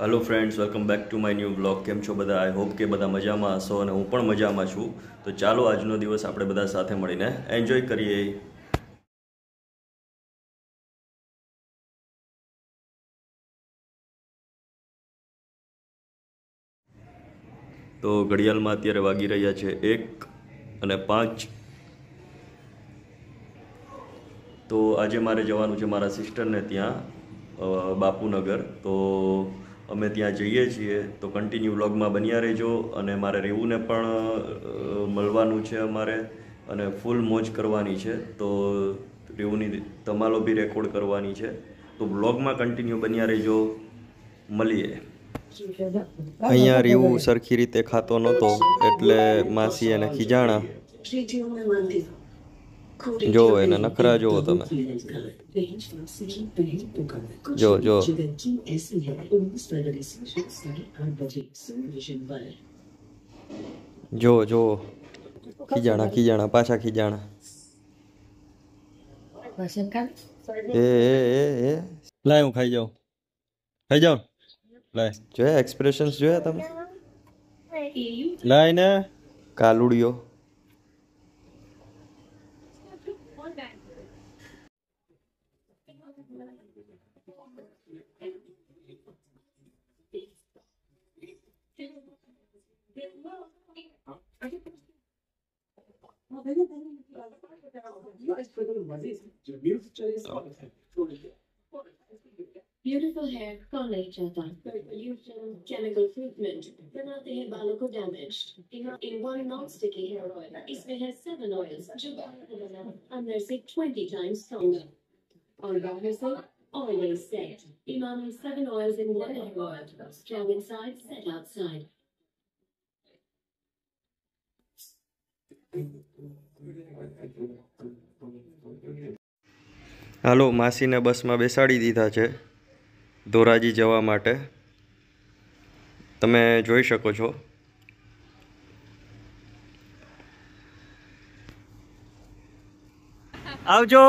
Hello friends welcome back to my new blog કેમ છો બધા? આઈ હોપ કે બધા મજામાં હશો અને હું પણ મજામાં છું. તો ચાલો આજનો દિવસ આપણે બધા સાથે મળીને એન્જોય કરીએ. તો ઘડિયાળમાં અત્યારે વાગી રહ્યા છે એક અને પાંચ. તો આજે મારે જવાનું છે મારા સિસ્ટરને ત્યાં બાપુનગર. તો અમે ત્યાં જઈએ છીએ. તો કન્ટિન્યુ વ્લોગમાં બન્યા રહેજો અને મારે રેવુને પણ મળવાનું છે અમારે અને ફૂલ મોજ કરવાની છે. તો રેવુની તમાલો બી રેકોર્ડ કરવાની છે. તો વ્લોગમાં કન્ટિન્યુ બન્યા રહેજો. મળીએ. અહીંયા રીવું સરખી રીતે ખાતો નહોતો એટલે માસી એને ખીજાણા જો એને નખરા જોવો તમે. જો જો. જો જો. ખીજાણા ખીજાણા પાછા ખીજાણા. એ એ એ એ. લાય હું ખાઈ જાઉં. ખાઈ જાઉં? લાય. જોયા એક્સપ્રેશન્સ જોયા તમે? લાય ને. કાલુડિયો. ब्यूटीफुल हेयर कौन नहीं चाहता pollution chemical treatment बनाते हैं बालों को damage in one non sticky hair oil इसमें है सेवन ऑयल्स जो बालों को बना अंदर से twenty times stronger Oil whistle, oil is set. Imami seven oils in one egg oil. Strong inside, set outside. હાલો માસીને બસમાં બેસાડી દીધા છે ધોરાજી જવા માટે તમે જોઈ શકો છો આવજો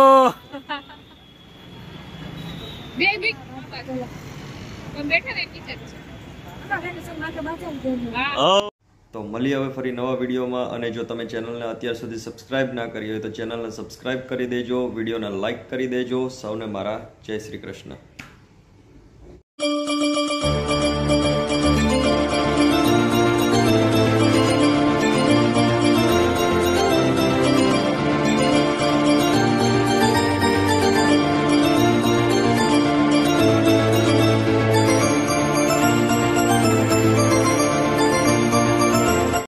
તો મળીએ હવે ફરી નવા વિડીયોમાં અને જો તમે ચેનલને અત્યાર સુધી સબસ્ક્રાઇબ ના કરી હોય તો ચેનલને સબસ્ક્રાઇબ કરી દેજો, વિડીયોને લાઇક કરી દેજો. સૌને મારા જય શ્રી કૃષ્ણ.